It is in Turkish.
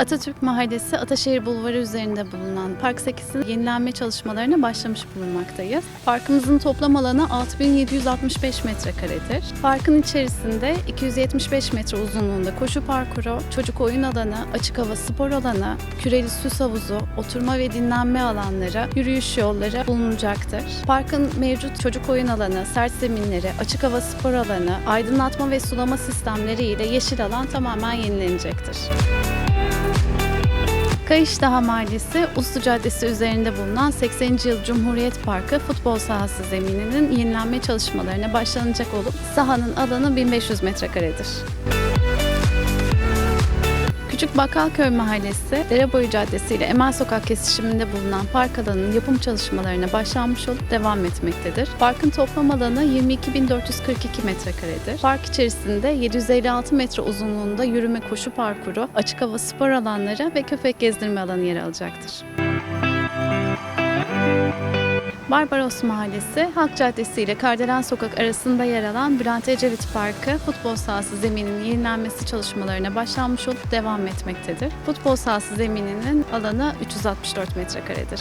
Atatürk Mahallesi Ataşehir Bulvarı üzerinde bulunan Park 8'in yenilenme çalışmalarına başlamış bulunmaktayız. Parkımızın toplam alanı 6765 metrekaredir. Parkın içerisinde 275 metre uzunluğunda koşu parkuru, çocuk oyun alanı, açık hava spor alanı, küreli süs havuzu, oturma ve dinlenme alanları, yürüyüş yolları bulunacaktır. Parkın mevcut çocuk oyun alanı, sert zeminleri, açık hava spor alanı, aydınlatma ve sulama sistemleri ile yeşil alan tamamen yenilenecektir. Kayışdağı Mahallesi, Uslu Caddesi üzerinde bulunan 80. Yıl Cumhuriyet Parkı futbol sahası zemininin yenilenme çalışmalarına başlanacak olup sahanın alanı 1500 metrekaredir. Küçük Bakkalköy Mahallesi, Dereboyu Caddesi ile Emel Sokak kesişiminde bulunan park alanının yapım çalışmalarına başlanmış olup devam etmektedir. Parkın toplam alanı 22.442 metrekaredir. Park içerisinde 756 metre uzunluğunda yürüme koşu parkuru, açık hava spor alanları ve köpek gezdirme alanı yer alacaktır. Barbaros Mahallesi, Halk Caddesi ile Kardelen Sokak arasında yer alan Bülent Ecevit Parkı futbol sahası zemininin yenilenmesi çalışmalarına başlanmış olup devam etmektedir. Futbol sahası zemininin alanı 364 metrekaredir.